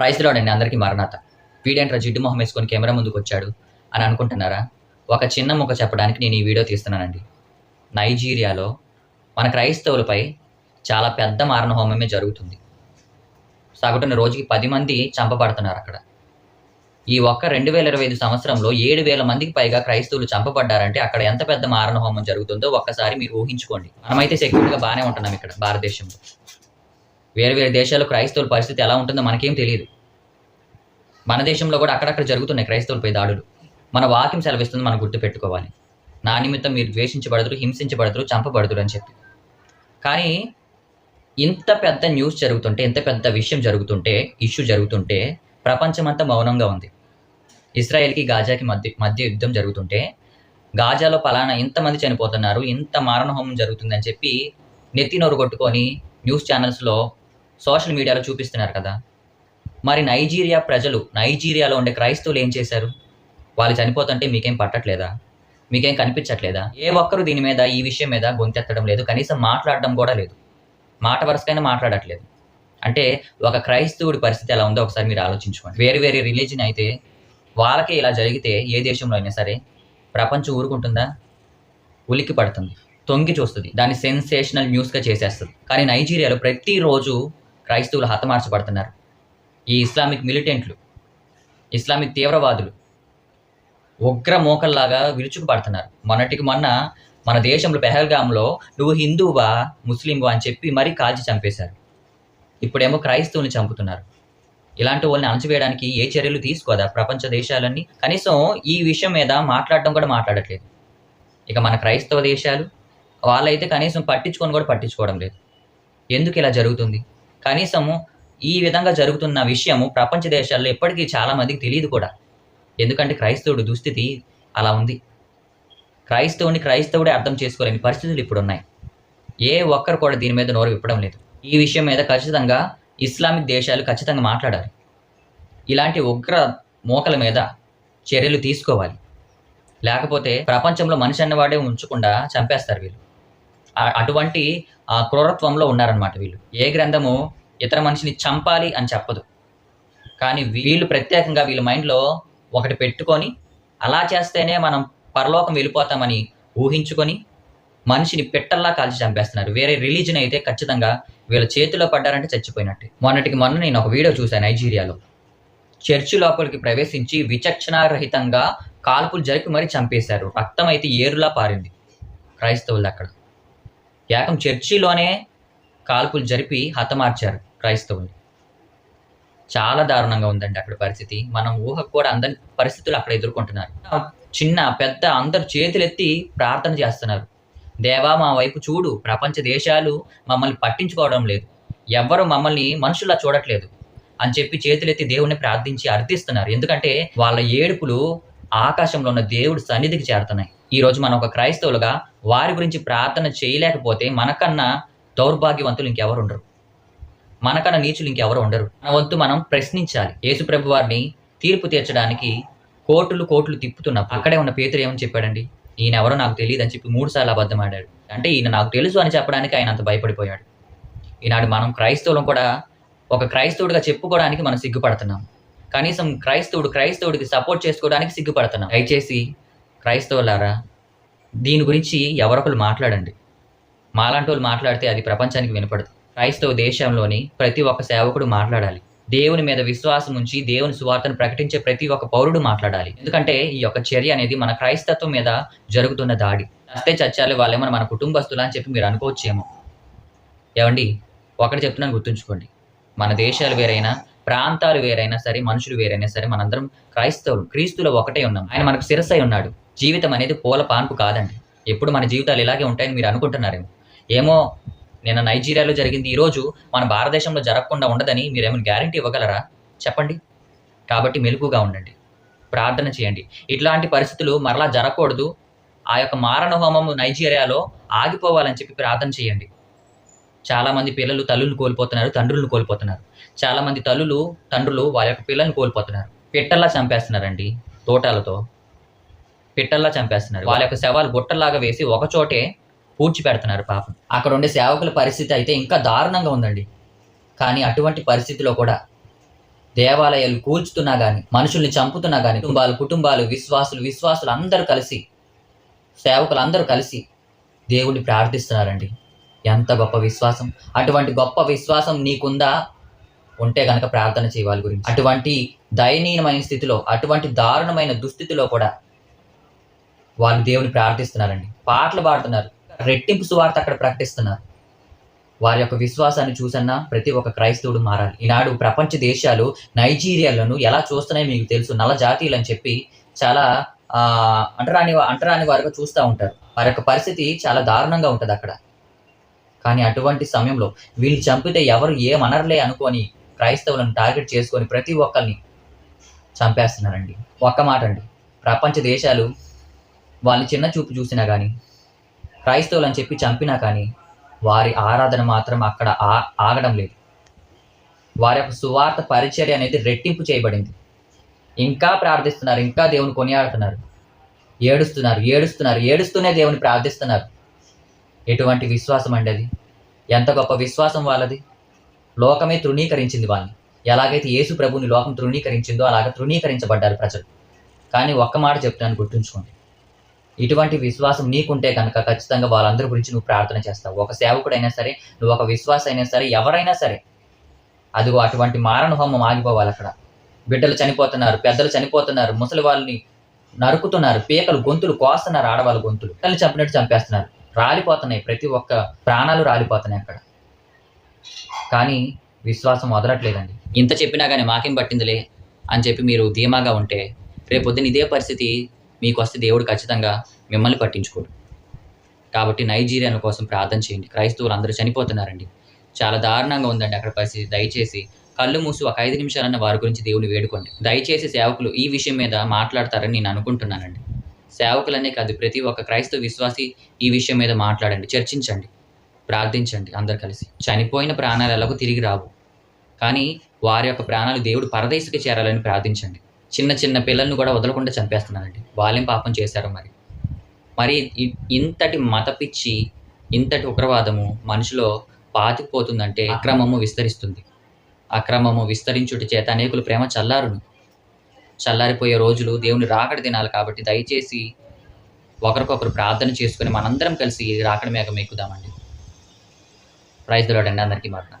ప్రైస్లోడండి అందరికీ మరణాత. వీడేంట్రా జిడ్డు మొహం వేసుకొని కెమెరా ముందుకు వచ్చాడు అని అనుకుంటున్నారా? ఒక చిన్న ముక్క చెప్పడానికి నేను ఈ వీడియో తీస్తున్నానండి. నైజీరియాలో మన క్రైస్తవులపై చాలా పెద్ద మారణ హోమమే జరుగుతుంది. సగటున రోజుకి పది మంది చంపబడుతున్నారు అక్కడ. ఈ ఒక్క రెండు వేల ఇరవై ఐదు సంవత్సరంలో ఏడు వేల మందికి పైగా క్రైస్తవులు చంపబడ్డారంటే అక్కడ ఎంత పెద్ద మారణ హోమం జరుగుతుందో ఒక్కసారి మీరు ఊహించుకోండి. మనమైతే సెక్యూర్గా బాగానే ఉంటున్నాం ఇక్కడ భారతదేశంలో. వేరే వేరే దేశాల్లో క్రైస్తవుల పరిస్థితి ఎలా ఉంటుందో మనకేం తెలియదు. మన దేశంలో కూడా అక్కడక్కడ జరుగుతున్నాయి క్రైస్తవులపై దాడులు. మన వాక్యం సెలవిస్తుంది మనం గుర్తు పెట్టుకోవాలి. నా నిమిత్తం మీరు ద్వేషించబడదురు హింసించబడదురు చంపబడదురు అని చెప్పి. కానీ ఇంత పెద్ద న్యూస్ జరుగుతుంటే ఇంత పెద్ద విషయం జరుగుతుంటే ఇష్యూ జరుగుతుంటే ప్రపంచమంతా మౌనంగా ఉంది. ఇస్రాయెల్కి గాజాకి మధ్య మధ్య యుద్ధం జరుగుతుంటే గాజాలో పలానా ఇంతమంది చనిపోతున్నారు ఇంత మారణహోమం జరుగుతుందని చెప్పి నెత్తి నోరు కొట్టుకొని న్యూస్ ఛానల్స్లో సోషల్ మీడియాలో చూపిస్తున్నారు కదా. మరి నైజీరియా ప్రజలు నైజీరియాలో ఉండే క్రైస్తవులు ఏం చేశారు? వాళ్ళు చనిపోతుంటే మీకేం పట్టట్లేదా? మీకేం కనిపించట్లేదా? ఏ ఒక్కరు దీని మీద ఈ విషయం మీద గొంతెత్తడం లేదు. కనీసం మాట్లాడడం కూడా లేదు. మాట వరుసకైనా మాట్లాడట్లేదు. అంటే ఒక క్రైస్తవుడి పరిస్థితి ఎలా ఉందో ఒకసారి మీరు ఆలోచించుకోండి. వేరే వేరే రిలీజన్ అయితే వాళ్ళకే ఇలా జరిగితే ఏ దేశంలో అయినా సరే ప్రపంచం ఊరుకుంటుందా? ఉలిక్కి పడుతుంది తొంగి చూస్తుంది. దాన్ని సెన్సేషనల్ న్యూస్గా చేసేస్తుంది. కానీ నైజీరియాలో ప్రతిరోజు క్రైస్తవులు హతమార్చబడుతున్నారు. ఈ ఇస్లామిక్ మిలిటెంట్లు ఇస్లామిక్ తీవ్రవాదులు ఉగ్ర మోకల్లాగా విరుచుకుపడుతున్నారు. మొన్నటికి మొన్న మన దేశంలో పెహల్గాంలో నువ్వు హిందువా ముస్లింవా అని చెప్పి మరీ కాల్చి చంపేశారు. ఇప్పుడేమో క్రైస్తవుని చంపుతున్నారు. ఇలాంటి వాళ్ళని అణచివేయడానికి ఏ చర్యలు తీసుకోదా ప్రపంచ దేశాలన్నీ? కనీసం ఈ విషయం మీద మాట్లాడటం కూడా మాట్లాడట్లేదు. ఇక మన క్రైస్తవ దేశాలు వాళ్ళైతే కనీసం పట్టించుకొని కూడా పట్టించుకోవడం లేదు. ఎందుకు ఇలా జరుగుతుంది? కనీసము ఈ విధంగా జరుగుతున్న విషయము ప్రపంచ దేశాల్లో ఎప్పటికీ చాలా మందికి తెలియదు కూడా. ఎందుకంటే క్రైస్తవుడు దుస్థితి అలా ఉంది. క్రైస్తవుని క్రైస్తవుడే అర్థం చేసుకోలేని పరిస్థితులు ఇప్పుడు ఉన్నాయి ఏ ఒక్కరు కూడా దీని మీద నోరు విప్పడం లేదు. ఈ విషయం మీద ఖచ్చితంగా ఇస్లామిక్ దేశాలు ఖచ్చితంగా మాట్లాడాలి. ఇలాంటి ఉగ్ర మోకల మీద చర్యలు తీసుకోవాలి. లేకపోతే ప్రపంచంలో మనిషి అన్నవాడే ఉంచకుండా చంపేస్తారు వీళ్ళు. అటువంటి ఆ క్రూరత్వంలో ఉన్నారనమాట వీళ్ళు. ఏ గ్రంథము ఇతర మనిషిని చంపాలి అని చెప్పదు. కానీ వీళ్ళు ప్రత్యేకంగా వీళ్ళ మైండ్లో ఒకటి పెట్టుకొని అలా చేస్తేనే మనం పరలోకం వెళ్ళిపోతామని ఊహించుకొని మనిషిని పెట్టల్లా కాల్చి చంపేస్తున్నారు. వేరే రిలీజన్ అయితే ఖచ్చితంగా వీళ్ళ చేతిలో పడ్డారంటే చచ్చిపోయినట్టు. మొన్నటికి మొన్న నేను ఒక వీడియో చూశాను నైజీరియాలో. చర్చి లోపలికి ప్రవేశించి విచక్షణారహితంగా కాల్పులు జరిపి మరీ చంపేశారు. రక్తం అయితే ఏరులా పారింది. క్రైస్తవులు అక్కడ. ఏకం చర్చిలోనే కాల్పులు జరిపి హతమార్చారు క్రైస్తవులు చాలా దారుణంగా ఉందండి అక్కడ పరిస్థితి. మనం ఊహకు కూడా అందని పరిస్థితులు అక్కడ ఎదుర్కొంటున్నారు. చిన్న పెద్ద అందరు చేతులెత్తి ప్రార్థన చేస్తున్నారు. దేవా మా వైపు చూడు. ప్రపంచ దేశాలు మమ్మల్ని పట్టించుకోవడం లేదు. ఎవ్వరు మమ్మల్ని మనుషుల్లా చూడట్లేదు అని చెప్పి చేతులెత్తి దేవుణ్ణి ప్రార్థించి అర్థిస్తున్నారు. ఎందుకంటే వాళ్ళ ఏడుపులు ఆకాశంలో ఉన్న దేవుడి సన్నిధికి చేరుతున్నాయి. ఈరోజు మనం ఒక క్రైస్తవులుగా వారి గురించి ప్రార్థన చేయలేకపోతే మనకన్నా దౌర్భాగ్యవంతులు ఇంకెవరు ఉండరు. మనకన్నా నీచులు ఇంకెవరు ఉండరు. మన వంతు మనం ప్రశ్నించాలి. యేసుప్రభు వారిని తీర్పు తీర్చడానికి కోట్లు కోట్లు తిప్పుతున్నప్పుడు అక్కడే ఉన్న పేతురు ఏమని చెప్పాడండి? ఈయన ఎవరో నాకు తెలియదు అని చెప్పి మూడు సార్లు అబద్ధం ఆడాడు. అంటే ఈయన నాకు తెలుసు అని చెప్పడానికి ఆయన అంత భయపడిపోయాడు. ఈనాడు మనం క్రైస్తవులం కూడా ఒక క్రైస్తవుడిగా చెప్పుకోవడానికి మనం సిగ్గుపడుతున్నాం. కనీసం క్రైస్తవుడు క్రైస్తవుడికి సపోర్ట్ చేసుకోవడానికి సిగ్గుపడుతున్నాం. దయచేసి క్రైస్తవులారా దీని గురించి ఎవరొకరు మాట్లాడండి. మాలాంటి వాళ్ళు మాట్లాడితే అది ప్రపంచానికి వినపడదు. క్రైస్తవ దేశంలోని ప్రతి ఒక్క సేవకుడు మాట్లాడాలి. దేవుని మీద విశ్వాసం ఉంచి దేవుని సువార్తను ప్రకటించే ప్రతి ఒక్క పౌరుడు మాట్లాడాలి. ఎందుకంటే ఈ యొక్క చర్య అనేది మన క్రైస్తత్వం మీద జరుగుతున్న దాడి. చస్తే చచ్చాలి వాళ్ళేమో మన కుటుంబస్తులు అని చెప్పి మీరు అనుకోవచ్చేమో. ఏమండి? ఒకటి చెప్తున్నాను గుర్తుంచుకోండి. మన దేశాలు వేరైనా ప్రాంతాలు వేరైనా సరే మనుషులు వేరైనా సరే మనందరం క్రైస్తవులు క్రీస్తులో ఒకటే ఉన్నాం. ఆయన మనకు శిరస్సై ఉన్నాడు. జీవితం అనేది పూల పాన్పు కాదండి. ఎప్పుడు మన జీవితాలు ఇలాగే ఉంటాయని మీరు అనుకుంటున్నారేమో. ఏమో నిన్న నైజీరియాలో జరిగింది. ఈరోజు మన భారతదేశంలో జరగకుండా ఉండదని మీరు ఏమైనా గ్యారంటీ ఇవ్వగలరా? చెప్పండి. కాబట్టి మెలకుగా ఉండండి. ప్రార్థన చేయండి. ఇట్లాంటి పరిస్థితులు మరలా జరగకూడదు. ఆ యొక్క మారణ హోమం నైజీరియాలో ఆగిపోవాలని చెప్పి ప్రార్థన చేయండి. చాలామంది పిల్లలు తల్లులను కోల్పోతున్నారు తండ్రులను కోల్పోతున్నారు. చాలామంది తల్లులు తండ్రులు వాళ్ళ యొక్క పిల్లల్ని కోల్పోతున్నారు. పిట్టల్లా చంపేస్తున్నారండి తోటాలతో. పిట్టల్లా చంపేస్తున్నారు. వాళ్ళ యొక్క శవాలు గుట్టల్లాగా వేసి ఒక చోటే పూడ్చి పెడుతున్నారు పాపం. అక్కడ ఉండే సేవకుల పరిస్థితి అయితే ఇంకా దారుణంగా ఉందండి. కానీ అటువంటి పరిస్థితిలో కూడా దేవాలయాలు కూల్చుతున్నా కానీ మనుషుల్ని చంపుతున్నా కానీ కుటుంబాలు కుటుంబాలు విశ్వాసులు విశ్వాసులు అందరూ కలిసి సేవకులు అందరూ కలిసి దేవుడిని ప్రార్థిస్తున్నారండి. ఎంత గొప్ప విశ్వాసం. అటువంటి గొప్ప విశ్వాసం నీకుందా? ఉంటే కనుక ప్రార్థన చేయవాలి గురించి. అటువంటి దయనీయమైన స్థితిలో అటువంటి దారుణమైన దుస్థితిలో కూడా వాళ్ళు దేవుని ప్రార్థిస్తున్నారండి. పాటలు పాడుతున్నారు. రెట్టింపు సువార్త అక్కడ ప్రకటిస్తున్నారు. వారి యొక్క విశ్వాసాన్ని చూసన్నా ప్రతి ఒక్క క్రైస్తవుడు మారాలి. ఈనాడు ప్రపంచ దేశాలు నైజీరియాలను ఎలా చూస్తున్నాయో మీకు తెలుసు. నల్ల జాతీయులు అని చెప్పి చాలా అంటరాని అంటరాని వారుగా చూస్తూ ఉంటారు. వారి యొక్క పరిస్థితి చాలా దారుణంగా ఉంటుంది అక్కడ. కానీ అటువంటి సమయంలో వీళ్ళు చంపితే ఎవరు ఏమనర్లే అనుకొని క్రైస్తవులను టార్గెట్ చేసుకొని ప్రతి ఒక్కరిని చంపేస్తున్నారండి. ఒక్క మాట అండి ప్రపంచ దేశాలు వాళ్ళని చిన్న చూపు చూసినా కానీ క్రైస్తవులు అని చెప్పి చంపినా కానీ వారి ఆరాధన మాత్రం అక్కడ ఆ- ఆగడం లేదు. వారి యొక్క సువార్త పరిచర్య అనేది రెట్టింపు చేయబడింది. ఇంకా ప్రార్థిస్తున్నారు ఇంకా దేవుని కొనియాడుతున్నారు. ఏడుస్తున్నారు ఏడుస్తున్నారు ఏడుస్తూనే దేవుని ప్రార్థిస్తున్నారు. ఎటువంటి విశ్వాసం అండి అది? ఎంత గొప్ప విశ్వాసం వాళ్ళది? లోకమే తృణీకరించింది వాళ్ళని. ఎలాగైతే యేసు ప్రభుని లోకం తృణీకరించిందో అలాగ తృణీకరించబడ్డారు ప్రజలు. కానీ ఒక్క మాట చెప్తాను గుర్తుంచుకోండి. ఇటువంటి విశ్వాసం నీకుంటే కనుక ఖచ్చితంగా వాళ్ళందరి గురించి నువ్వు ప్రార్థన చేస్తావు. ఒక సేవకుడైనా సరే నువ్వు ఒక విశ్వాస అయినా సరే ఎవరైనా సరే అదిగో అటువంటి మారణ హోమం ఆగిపోవాలి అక్కడ. బిడ్డలు చనిపోతున్నారు పెద్దలు చనిపోతున్నారు ముసలి వాళ్ళని నరుకుతున్నారు పీకలు గొంతులు కోస్తున్నారు ఆడవాళ్ళ గొంతులు. పిల్లలు చంపినట్టు చంపేస్తున్నారు. రాలిపోతున్నాయి ప్రతి ఒక్క ప్రాణాలు రాలిపోతున్నాయి అక్కడ. కానీ విశ్వాసం వదలట్లేదండి. ఇంత చెప్పినా కానీ మాకేం పట్టిందిలే అని చెప్పి మీరు ధీమాగా ఉంటే రేపొద్దున ఇదే పరిస్థితి మీకు వస్తే దేవుడు ఖచ్చితంగా మిమ్మల్ని పట్టించుకోడు. కాబట్టి నైజీరియన్ కోసం ప్రార్థన చేయండి. క్రైస్తవులు అందరూ చనిపోతున్నారండి. చాలా దారుణంగా ఉందండి అక్కడ పరిస్థితి. దయచేసి కళ్ళు మూసి ఒక ఐదు నిమిషాలన్న వారి గురించి దేవుని వేడుకోండి. దయచేసి సేవకులు ఈ విషయం మీద మాట్లాడతారని నేను అనుకుంటున్నానండి. సేవకులనే కాదు ప్రతి ఒక్క క్రైస్తవ విశ్వాసి ఈ విషయం మీద మాట్లాడండి. చర్చించండి. ప్రార్థించండి అందరు కలిసి. చనిపోయిన ప్రాణాలు ఎలాగో తిరిగి రావు. కానీ వారి యొక్క ప్రాణాలు దేవుడు పరదేశికి చేరాలని ప్రార్థించండి. చిన్న చిన్న పిల్లల్ని కూడా వదలకుండా చంపేస్తున్నారండి. వాళ్ళేం పాపం చేశారు మరి. మరి ఇ- ఇంతటి మత పిచ్చి ఇంతటి ఉగ్రవాదము మనిషిలో పాతిపోతుందంటే అక్రమము విస్తరిస్తుంది. అక్రమము విస్తరించుట చేత అనేకులు ప్రేమ చల్లారును. చల్లారిపోయే రోజులు దేవుని రాకడ దినాలు కాబట్టి దయచేసి ఒకరికొకరు ప్రార్థన చేసుకుని మనందరం కలిసి రాకడ మేఘం ఎక్కుదామండి. ప్రైజ్ దొరకండి అందరికీ మరణం.